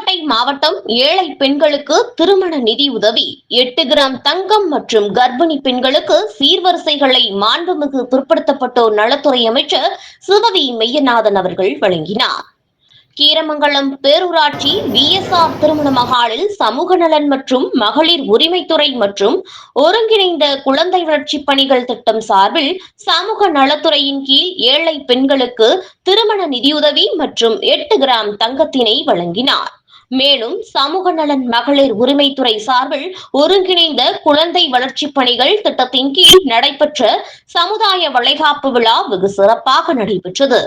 புதுக்கோட்டை மாவட்டம் ஏழை பெண்களுக்கு திருமண நிதி உதவி. எட்டு கிராம் தங்கம் மற்றும் கர்ப்பிணி பெண்களுக்கு சீர்வரிசைகளை மாண்புமிகு பிற்படுத்தப்பட்டோர் நலத்துறை அமைச்சர் சிவவி மெய்யநாதன் அவர்கள் வழங்கினார். கீரமங்கலம் பேரூராட்சி விஎஸ்ஆர் திருமண மகாலில் சமூக நலன் மற்றும் மகளிர் உரிமைத்துறை மற்றும் ஒருங்கிணைந்த குழந்தை வளர்ச்சி பணிகள் திட்டம் சார்பில் சமூக நலத்துறையின் கீழ் ஏழை பெண்களுக்கு திருமண நிதியுதவி மற்றும் எட்டு கிராம் தங்கத்தினை வழங்கினார். மேலும் சமூக நலன் மகளிர் உரிமைத்துறை சார்பில் ஒருங்கிணைந்த குழந்தை வளர்ச்சி பணிகள் திட்டத்தின் கீழ் நடைபெற்ற சமுதாய வளைகாப்பு விழா வெகு சிறப்பாக நடைபெற்றது.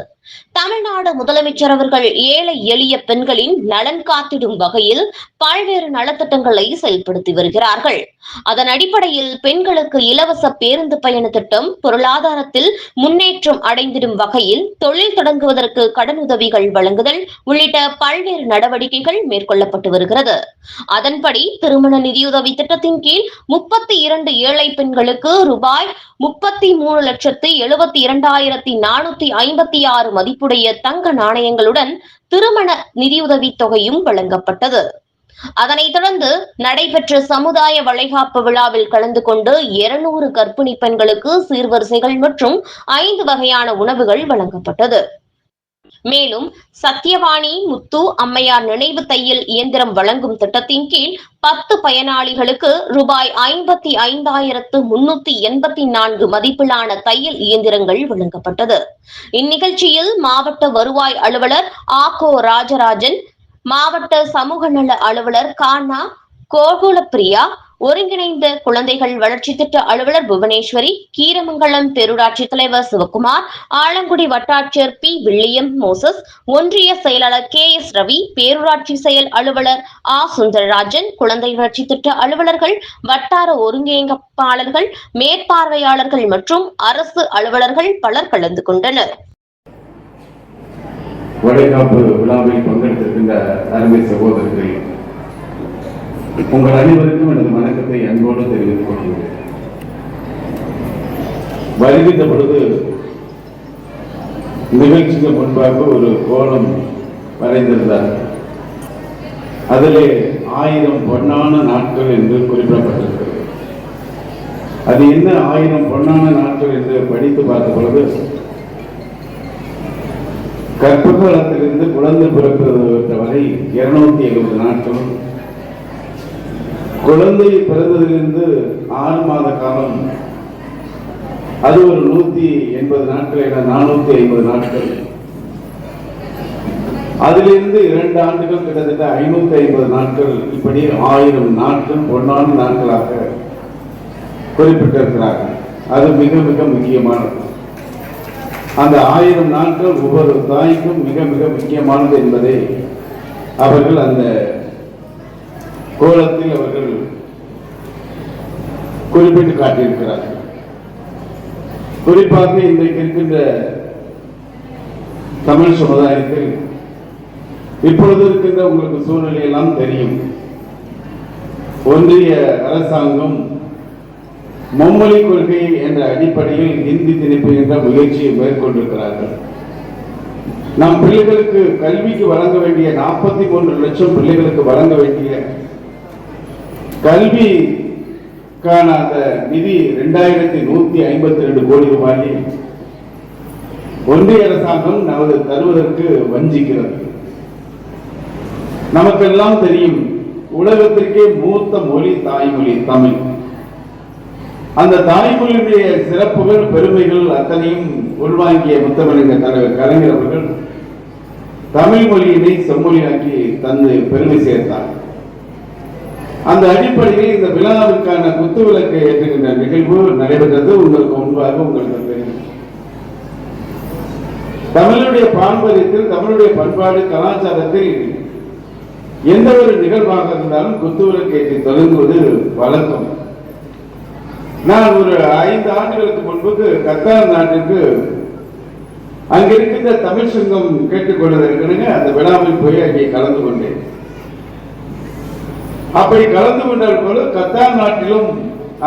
தமிழ்நாடு முதலமைச்சர் அவர்கள் ஏழை எளிய பெண்களின் நலன் காத்திடும் வகையில் பல்வேறு நலத்திட்டங்களை செயல்படுத்தி வருகிறார்கள். அதன் அடிப்படையில் பெண்களுக்கு இலவச பேருந்து பயண திட்டம் பொருளாதாரத்தில் முன்னேற்றம் அடைந்திடும் வகையில் தொழில் தொடங்குவதற்கு கடனுதவிகள் வழங்குதல் உள்ளிட்ட பல்வேறு நடவடிக்கைகள் மேற்கொள்ளப்பட்டு வருகிறது. அதன்படி திருமண நிதியுதவி திட்டத்தின் கீழ் முப்பத்தி இரண்டு ஏழை பெண்களுக்கு ரூபாய் முப்பத்தி மூணு லட்சத்து எழுபத்தி இரண்டாயிரத்தி நானூத்தி ஐம்பத்தி ஆறு மதிப்புடைய தங்க நாணயங்களுடன் திருமண நிதியுதவி தொகையும் வழங்கப்பட்டது. அதனைத் தொடர்ந்து நடைபெற்ற சமுதாய வளைகாப்பு விழாவில் கலந்து கொண்டு இருநூறு கர்ப்பிணி பெண்களுக்கு சீர்வரிசைகள் மற்றும் ஐந்து வகையான உணவுகள் வழங்கப்பட்டது. மேலும் சத்யவாணி முத்து அம்மையார் நினைவு தையல் இயந்திரம் வழங்கும் திட்டத்தின் கீழ் பத்து பயனாளிகளுக்கு ரூபாய் ஐம்பத்தி ஐந்தாயிரத்து முன்னூத்தி எண்பத்தி நான்கு மதிப்பிலான தையல் இயந்திரங்கள் வழங்கப்பட்டது. இந்நிகழ்ச்சியில் மாவட்ட வருவாய் அலுவலர் ஆகோ ராஜராஜன் மாவட்ட சமூக நல அலுவலர் கானா கோகுலப்பிரியா ஒருங்கிணைந்த குழந்தைகள் வளர்ச்சி திட்ட அலுவலர் புவனேஸ்வரி கீரமங்கலம் பேரூராட்சி தலைவர் சிவகுமார் ஆலங்குடி வட்டாட்சியர் பி வில்லியம் மோசஸ் ஒன்றிய செயலாளர் கே எஸ் ரவி பேரூராட்சி செயல் அலுவலர் ஆ சுந்தரராஜன் குழந்தை வளர்ச்சி திட்ட அலுவலர்கள் வட்டார ஒருங்கிணைப்பாளர்கள் மேற்பார்வையாளர்கள் மற்றும் அரசு அலுவலர்கள் பலர் கலந்து கொண்டனர். வளைகாப்பு விழாவில் பங்கெடுத்திருக்கின்ற அருமை சகோதரர்கள் உங்கள் அனைவருக்கும் எனது வணக்கத்தை அன்போடு தெரிவித்துக் கொள்கிறேன். வருகின்ற பொழுது நிகழ்ச்சிக்கு முன்பாக ஒரு கோலம் வரைந்திருந்தார். அதிலே ஆயிரம் பொன்னான நாட்கள் என்று குறிப்பிடப்பட்டிருக்கிறது. அது என்ன ஆயிரம் பொன்னான நாட்கள் என்று படித்து பார்த்த பொழுது கற்பகாலத்திலிருந்து குழந்தை பிறப்பது வரை இருநூத்தி எழுபது நாட்களும் குழந்தை பிறந்ததிலிருந்து ஆறு மாத காலம். அது ஒரு நூத்தி எண்பது நாட்கள் என நானூத்தி ஐம்பது நாட்கள். அதிலிருந்து இரண்டு ஆண்டுகள் கிட்டத்தட்ட ஐநூத்தி ஐம்பது நாட்கள். இப்படி ஆயிரம் நாட்கள் பொன்னான நாட்களாக குறிப்பிட்டிருக்கிறார்கள். அது மிக மிக முக்கியமானது. அந்த ஆயிரம் நாட்கள் ஒவ்வொரு தாய்க்கும் மிக மிக முக்கியமானது என்பதை அவர்கள் அந்த கோலத்தில் அவர்கள் குறிப்பிட்டு காட்டியிருக்கிறார்கள். குறிப்பாக இன்றைக்கு இருக்கின்ற தமிழ் சமுதாயத்தில் இப்பொழுது இருக்கின்ற உங்களுக்கு சூழ்நிலை எல்லாம் தெரியும். ஒன்றிய அரசாங்கம் மும்மொழி கொள்கை என்ற அடிப்படையில் ஹிந்தி திணிப்பு என்ற முயற்சியை மேற்கொண்டிருக்கிறார்கள். நம் பிள்ளைகளுக்கு கல்விக்கு வழங்க வேண்டிய நாற்பத்தி மூன்று லட்சம் பிள்ளைகளுக்கு வழங்க வேண்டிய கல்விக்கான அந்த நிதி ரெண்டாயிரத்தி நூத்தி ஐம்பத்தி ரெண்டு கோடி ரூபாயை ஒன்றிய அரசாங்கம் நமது தருவதற்கு வஞ்சிக்கிறது. நமக்கெல்லாம் தெரியும் உலகத்திற்கே மூத்த மொழி தாய்மொழி தமிழ். அந்த தாய்மொழியுடைய சிறப்புகள் பெருமைகள் அத்தனையும் உள்வாங்கிய முத்தமிழக கலைஞர் அவர்கள் தமிழ் மொழியினை செம்மொழியாக்கி தந்து பெருமை சேர்த்தார். அந்த அடிப்படையில் இந்த விழாவிற்கான குத்துவிளக்கு ஏற்றுகின்ற நிகழ்வு நடைபெற்றது. உங்களுக்கு முன்பாக உங்களுக்கு தெரியும். தமிழுடைய பாரம்பரியத்தில் தமிழுடைய பண்பாடு கலாச்சாரத்தில் எந்த ஒரு நிகழ்வாக இருந்தாலும் குத்துவிளக்கு ஏற்றி தொடங்குவது வழக்கம். நான் ஒரு ஐந்து ஆண்டுகளுக்கு முன்புக்கு கத்தார் நாட்டிற்கு அங்கிருக்கின்ற தமிழ் சங்கம் கேட்டுக்கொண்டதற்கெனங்க அந்த விழாவில் போய் அங்கே கலந்து கொண்டேன். அப்படி கலந்து கொண்டால் போல கத்தார் நாட்டிலும்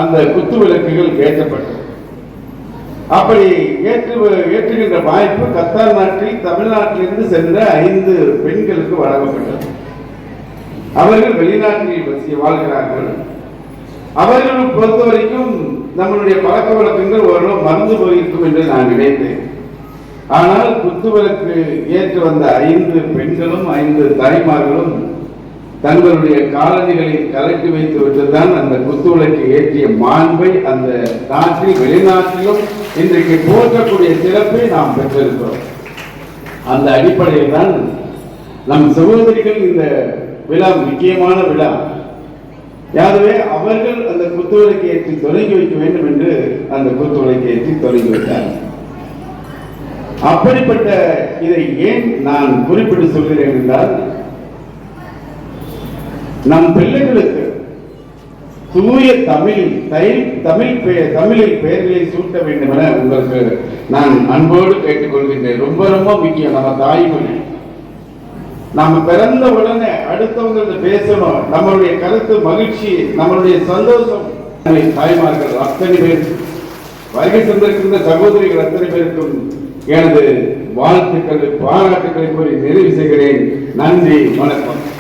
அந்த குத்து விளக்குகள் ஏற்றப்பட்டது. அப்படி ஏற்று ஏற்றுகின்ற வாய்ப்பு கத்தார் நாட்டில் தமிழ்நாட்டிலிருந்து சென்ற ஐந்து பெண்களுக்கு வழங்கப்பட்டது. அவர்கள் வெளிநாட்டில் வசிய வாழ்கிறார்கள். அவர்களை பொறுத்த வரைக்கும் நம்மளுடைய பழக்க வழக்கங்கள் ஓரளவு மறந்து போயிருக்கும் என்று நான் நினைத்தேன். ஆனால் குத்துவிளக்கு ஏற்று வந்த ஐந்து பெண்களும் ஐந்து தாய்மார்களும் தங்களுடைய காலணிகளை கலட்டி வைத்து விட்டுதான் அந்த குத்துவிளக்கு ஏற்றிய மாண்பை அந்த நாட்டில் வெளிநாட்டிலும் இன்றைக்கு போற்றக்கூடிய சிறப்பை நாம் பெற்றிருக்கிறோம். அந்த அடிப்படையில் தான் நம் சகோதரிகள் இந்த விழா முக்கியமான விழா. யாருமே அவர்கள் அந்த குத்துவிளக்கு ஏற்றி தொடங்கி வைக்க வேண்டும் என்று அந்த குத்துவிளக்கு ஏற்றி தொடங்கி வைத்தார்கள் அப்படிப்பட்ட இதை ஏன் நான் குறிப்பிட்டு சொல்கிறேன் என்றால் நம் பிள்ளைகளுக்கு தூய தமிழ் தை- தமிழ் பெயர் தமிழில் பெயர்களை சூட்ட வேண்டும் என உங்களுக்கு நான் அன்போடு கேட்டுக்கொள்கின்றேன். ரொம்ப ரொம்ப முக்கியம். நம்ம தாய்மொழி. நாம பிறந்த உடனே அடுத்தவங்க பேசணும். நம்மளுடைய கருத்து மகிழ்ச்சி நம்மளுடைய சந்தோஷம். தாய்மார்கள் அத்தனை பேர். வருகை தந்திருக்கின்ற சகோதரிகள் அத்தனை பேருக்கும் எனது வாழ்த்துக்கள் பாராட்டுக்களை கூறி நிறைவு செய்கிறேன். நன்றி வணக்கம்.